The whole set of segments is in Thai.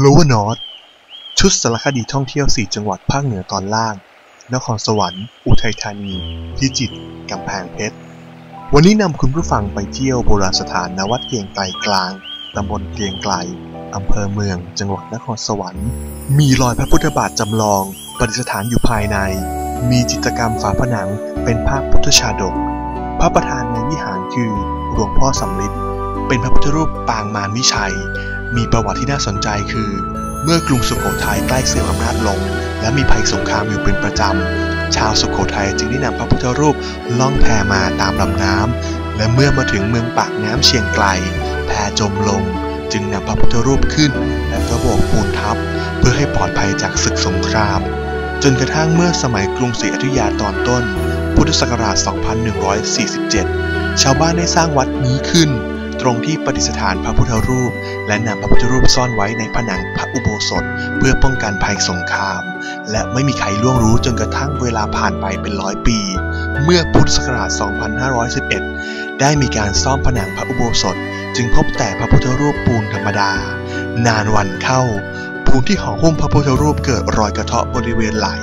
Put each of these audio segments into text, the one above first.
โลวานอตชุดสารคดีท่องเที่ยว 4 จังหวัดภาคเหนือตอนล่าง นครสวรรค์ อุทัยธานี พิจิตร กำแพงเพชร วันนี้นำคุณผู้ฟังไปเที่ยวโบราณสถานณวัดเกียงไกรกลาง ตำบลเกียงไกรอำเภอเมือง จังหวัดนครสวรรค์ มีรอยพระพุทธบาทจำลอง ประดิษฐานอยู่ภายใน มีจิตรกรรมฝาผนัง เป็นภาพพุทธชาดก พระประธานในวิหารคือหลวงพ่อสำลิดเป็นพระพุทธรูปปางมารวิชัย มีประวัติที่น่าสนใจคือ เมื่อกรุงสุโขทัยใกล้เสื่อมอำนาจลง และมีภัยสงครามอยู่เป็นประจำ ชาวสุโขทัยจึงได้นำพระพุทธรูปล่องแพมาตามลำน้ำและเมื่อมาถึงเมืองปากน้ำเชียงไกล แพจมลง จึงนำพระพุทธรูปขึ้น และก็โบกปูนทับ เพื่อให้ปลอดภัยจากศึกสงคราม จนกระทั่งเมื่อสมัยกรุงศรีอยุธยาตอนต้น พุทธศักราช 2147 ชาวบ้านได้สร้างวัดนี้ขึ้น รงที่ประดิษฐานพระพุทธรูป และนำพระพุทธรูปซ่อนไว้ในผนังพระอุโบสถ เพื่อป้องกันภัยสงคราม และไม่มีใครล่วงรู้จนกระทั่งเวลาผ่านไปเป็นร้อยปี เมื่อพุทธศักราช 2511 ได้มีการซ่อมผนังพระอุโบสถ จึงพบแต่พระพุทธรูปปูนธรรมดา นานวันเข้าปูนที่ห่อหุ้มพระพุทธรูปเกิดรอยกระเทาะบริเวณไหล่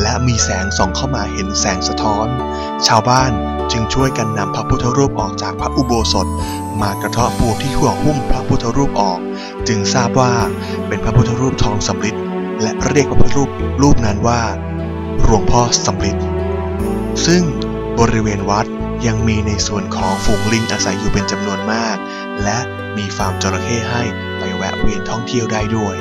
และมีแสงส่องเข้ามาเห็นแสงสะท้อน ชาวบ้านจึงช่วยกันนำพระพุทธรูปออกจากพระอุโบสถ มากระเทาะปูนที่ห่วงหุ้มพระพุทธรูปออก จึงทราบว่าเป็นพระพุทธรูปทองสำริดและเรียกพระพุทธรูปรูปนั้นว่าหลวงพ่อสำริดซึ่งบริเวณวัดยังมีในส่วนของฝูงลิงอาศัยอยู่เป็นจำนวนมาก และมีฟาร์มจระเข้ให้ไปแวะเวียนท่องเที่ยวได้ด้วย